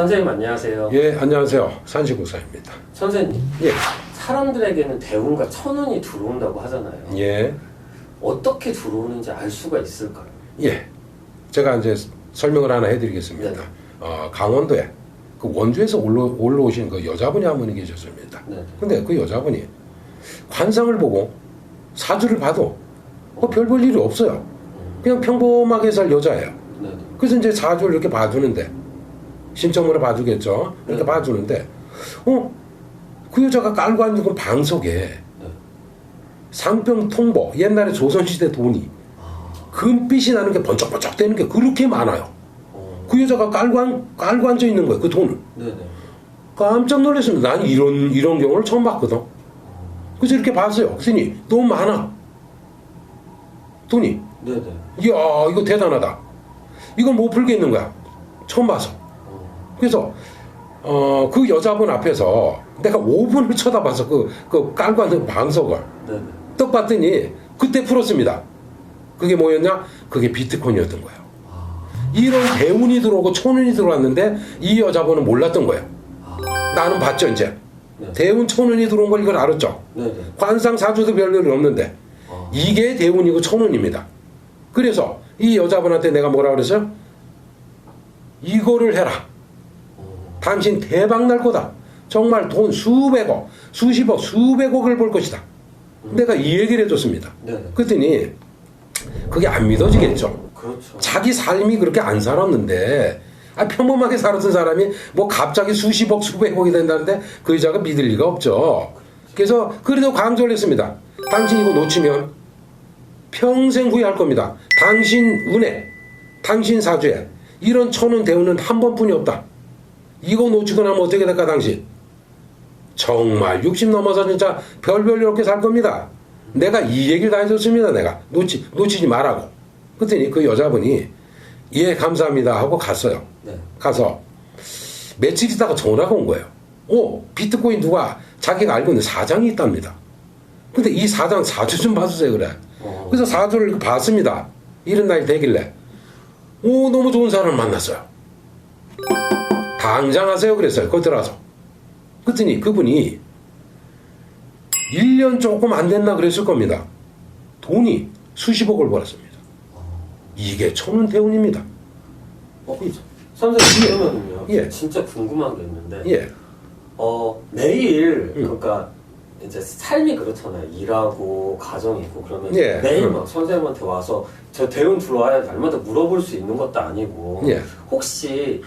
선생님 안녕하세요. 예, 안녕하세요. 산시구사입니다. 선생님, 예, 사람들에게는 대운과 천운이 들어온다고 하잖아요. 예, 어떻게 들어오는지 알 수가 있을까요? 예. 제가 이제 설명을 하나 해드리겠습니다. 네. 어, 강원도에 그 원주에서 올라, 올라오신 그 여자분이 한 분이 계셨습니다. 네. 근데 그 여자분이 관상을 보고 사주를 봐도 뭐별볼 일이 없어요. 그냥 평범하게 살 여자예요. 네. 그래서 이제 사주를 이렇게 봐주는데 신청으로 봐주겠죠. 이렇게 네. 봐주는데 어? 그 여자가 깔고 앉은 그 방석에 네. 상병 통보 옛날에 조선시대 돈이 금빛이 나는 게 번쩍번쩍 되는 게 그렇게 많아요. 어, 그 여자가 깔고, 앉, 깔고 앉아 있는 거예요. 그 돈을. 네네. 깜짝 놀랐습니다. 난 이런 이런 경우를 처음 봤거든. 그래서 이렇게 봤어요. 그랬더니 너무 많아. 돈이. 네네. 이야 이거 대단하다. 이걸 못 풀겠는 거야. 처음 봐서. 어, 그래서 어, 그 여자분 앞에서 내가 5분을 쳐다봐서 그, 그 깔고 앉은 방석을 네네. 떡 봤더니 그때 풀었습니다. 그게 뭐였냐? 그게 비트코인이었던 거예요. 이런 대운이 들어오고 천운이 들어왔는데 이 여자분은 몰랐던 거예요. 나는 봤죠 이제. 네. 대운 천운이 들어온 걸 이걸 알았죠. 네네. 관상 사주도 별일이 없는데 아, 이게 대운이고 천운입니다. 그래서 이 여자분한테 내가 뭐라 그랬어요? 이거를 해라. 어, 당신 대박 날 거다. 정말 돈 수백억, 수십억, 수백억을 벌 것이다. 내가 이 얘기를 해줬습니다. 네네. 그랬더니 그게 안 믿어지겠죠. 그렇죠. 자기 삶이 그렇게 안 살았는데 아, 평범하게 살았던 사람이 뭐 갑자기 수십억, 수백억이 된다는데 그 여자가 믿을 리가 없죠. 그래서 그래도 강조를 했습니다. 당신 이거 놓치면 평생 후회할 겁니다. 당신 운에, 당신 사주에 이런 천운 대운은 한 번뿐이 없다. 이거 놓치고 나면 어떻게 될까 당신? 정말 60 넘어서 진짜 별별 이렇게 살 겁니다. 내가 이 얘기를 다 해줬습니다. 내가 놓치 놓치지 말라고. 그랬더니 그 여자분이 예 감사합니다 하고 갔어요. 네. 가서 며칠 있다가 전화가 온 거예요. 오 비트코인 누가 자기가 알고 있는 사장이 있답니다. 근데 이 사장 사주 좀 봐주세요 그래. 어, 그래서 사주를 봤습니다. 이런 날이 되길래 오 너무 좋은 사람을 만났어요. 당장 하세요 그랬어요. 거기 들어가서. 그랬더니 그분이 1년 조금 안 됐나 그랬을 겁니다. 돈이 수십억을 벌었습니다. 이게 천운 대운입니다. 어, 선생님 그러면요. 예. 진짜 궁금한 게 있는데. 예, 어 내일 음. 그러니까 이제 삶이 그렇잖아요. 일하고 가정이 있고 그러면 예. 내일 음. 막 선생님한테 와서 저 대운 들어와야 날마다 물어볼 수 있는 것도 아니고 예. 혹시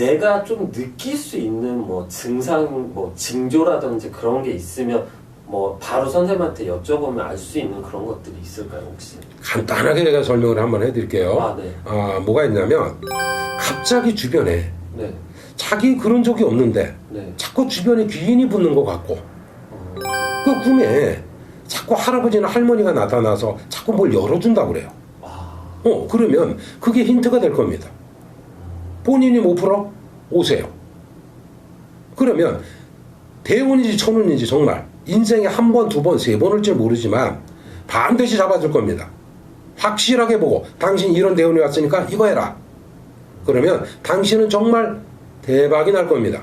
내가 좀 느낄 수 있는 뭐 증상 뭐 징조라든지 그런 게 있으면 뭐 바로 선생님한테 여쭤보면 알 수 있는 그런 것들이 있을까요 혹시? 간단하게 제가 설명을 한번 해드릴게요. 아 네. 아, 뭐가 있냐면 갑자기 주변에 네. 자기 그런 적이 없는데 네. 자꾸 주변에 귀인이 붙는 것 같고 어, 그 꿈에 자꾸 할아버지나 할머니가 나타나서 자꾸 뭘 열어준다고 그래요. 아, 어, 그러면 그게 힌트가 될 겁니다. 본인이 못 풀어? 오세요. 그러면 대운인지 천운인지 정말 인생에 한 번, 두 번, 세 번일지 모르지만 반드시 잡아줄 겁니다. 확실하게 보고 당신 이런 대운이 왔으니까 이거 해라. 그러면 당신은 정말 대박이 날 겁니다.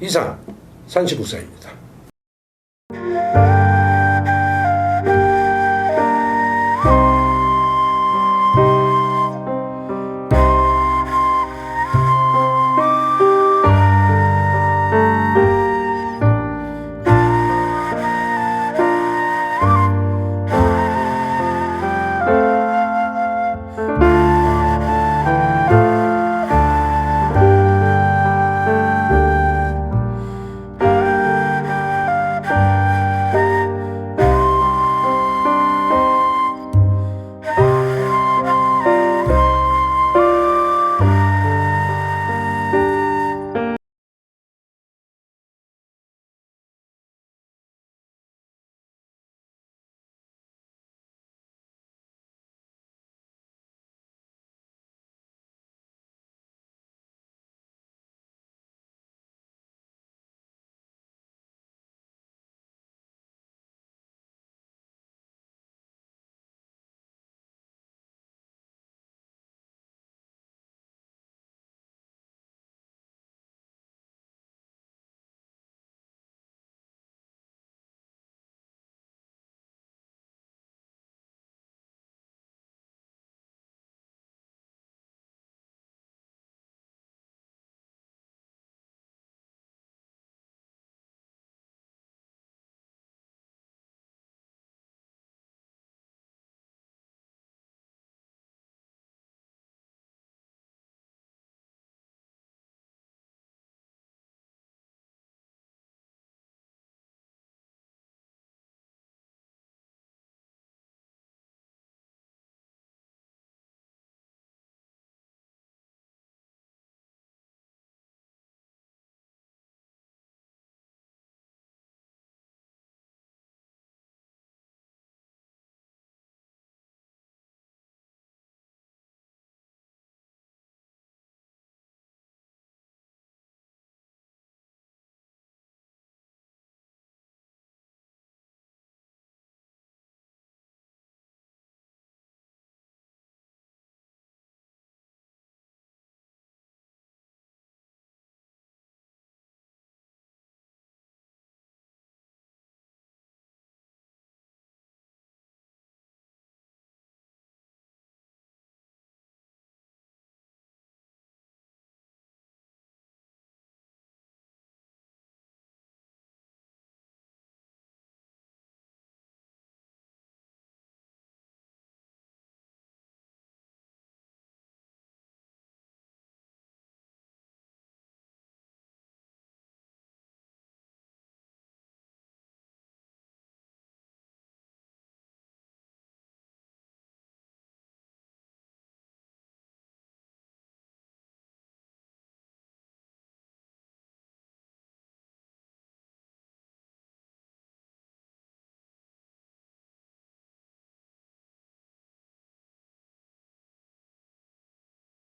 이상 산시국사입니다.